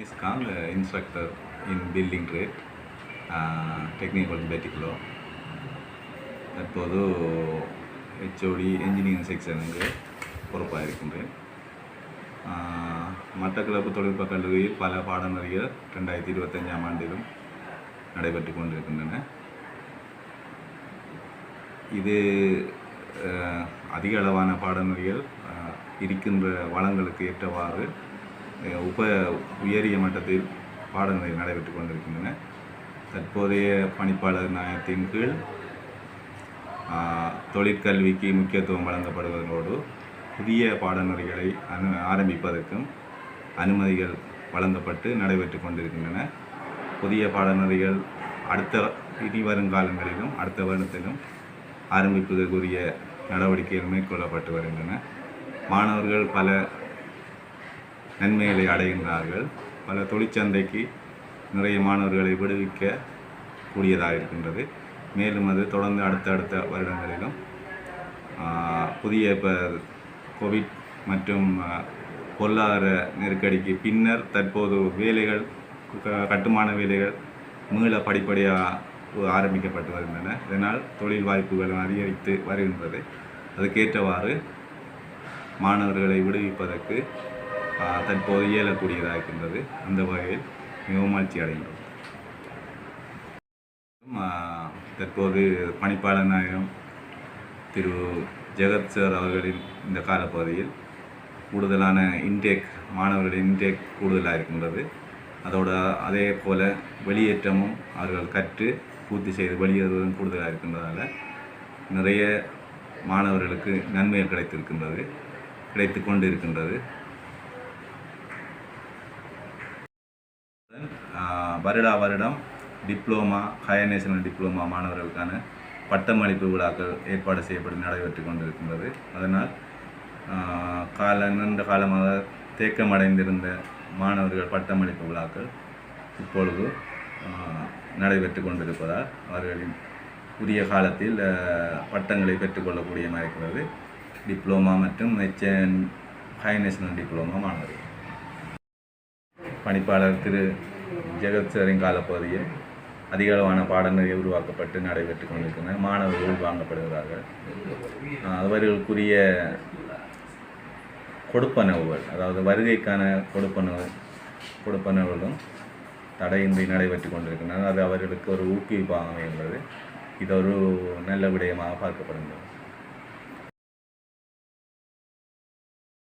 is Kang, uh, instructor in building trade, uh, technical தற்போது HOD engineering செக்ஷனுக்கு பொறுப்பாக இருக்கின்றேன். ஆஹ், மட்டக்களப்பு தொழில்நுட்ப கல்லூரியில் பல பாடநெறிகள் ரெண்டாயிரத்தி இருபத்தஞ்சாம் ஆண்டிலும் நடைபெற்று கொண்டிருக்கின்றன. இது அதிக அளவான பாடநெறிகள் இருக்கின்ற வளங்களுக்கு ஏற்றவாறு உப உயரிய மட்டத்தில் பாடநெறி நடைபெற்று கொண்டிருக்கின்றன. தற்போதைய பணிப்பாளர் நாயத்தின் கீழ் தொழிற்கல்விக்கு முக்கியத்துவம் வழங்கப்படுவதோடு புதிய பாடநெறிகளை அனு ஆரம்பிப்பதற்கும் அனுமதிகள் வழங்கப்பட்டு நடைபெற்று கொண்டிருக்கின்றன. புதிய பாடநெறிகள் அடுத்த இனி வருங்காலங்களிலும் அடுத்த வருடத்திலும் ஆரம்பிப்பதற்குரிய நடவடிக்கைகள் மேற்கொள்ளப்பட்டு வருகின்றன. மாணவர்கள் பல நன்மைகளை அடைகின்றார்கள். பல தொழிற்சந்தைக்கு நிறைய மாணவர்களை விடுவிக்க கூடியதாக இருக்கின்றது. மேலும் அது தொடர்ந்து அடுத்தடுத்த வருடங்களிலும் புதிய இப்போ கோவிட் மற்றும் பொருளாதார நெருக்கடிக்கு பின்னர் தற்போது வேலைகள் க- கட்டுமான வேலைகள் மீள படிப்படியாக ஆரம்பிக்கப்பட்டு வருகின்றன. இதனால் தொழில் வாய்ப்புகள் அதிகரித்து வருகின்றது. அதுக்கேற்றவாறு மாணவர்களை விடுவிப்பதற்கு தற்போது இயலக்கூடியதாக இருக்கின்றது அந்த வகையில் மிகவும் மகிழ்ச்சி அடைகின்றோம் தற்போது பணிப்பாளர் நாயகம் திரு ஜெகத் சார் அவர்களின் இந்த காலப்பகுதியில் கூடுதலான இன்டேக் மாணவர்களின் இன்டேக் கூடுதலாக இருக்கின்றது. அதோட அதே போல் வெளியேற்றமும் அவர்கள் கற்று பூர்த்தி செய்து வெளியேறுவதும் கூடுதலாக இருக்கின்றதால நிறைய மாணவர்களுக்கு நன்மைகள் கிடைத்திருக்கின்றது கிடைத்து கொண்டு இருக்கின்றது வருடா வருடம் டிப்ளோமா ஹையர் நேஷனல் டிப்ளோமா மாணவர்களுக்கான பட்டமளிப்பு விழாக்கள் ஏற்பாடு செய்யப்பட்டு நடைபெற்று கொண்டிருக்கின்றது. அதனால் கால நீண்ட காலமாக தேக்கமடைந்திருந்த மாணவர்கள் பட்டமளிப்பு விழாக்கள் இப்பொழுது நடைபெற்று கொண்டிருப்பதால் அவர்களின் புதிய காலத்தில் பட்டங்களை பெற்றுக்கொள்ளக்கூடிய இருக்கிறது டிப்ளோமா மற்றும் ஹெச்என் ஹை நேஷனல் டிப்ளோமா மாணவர்கள். பணிப்பாளர் திரு ஜெகத் சாரின் காலப்பகுதியில் அதிக அளவான பாடநெறி உருவாக்கப்பட்டு நடைபெற்று கொண்டிருக்கின்றன. மாணவர்கள் வாங்கப்படுகிறார்கள். அவர்களுக்குரிய கொடுப்பனவுகள் அதாவது வருகைக்கான கொடுப்பனவு கொடுப்பனவுகளும் தடையின்றி நடைபெற்று கொண்டிருக்கின்றன. அது அவர்களுக்கு ஒரு ஊக்குவிப்பாக அமைகின்றது இது ஒரு நல்ல விடயமாக பார்க்கப்படுகிறது.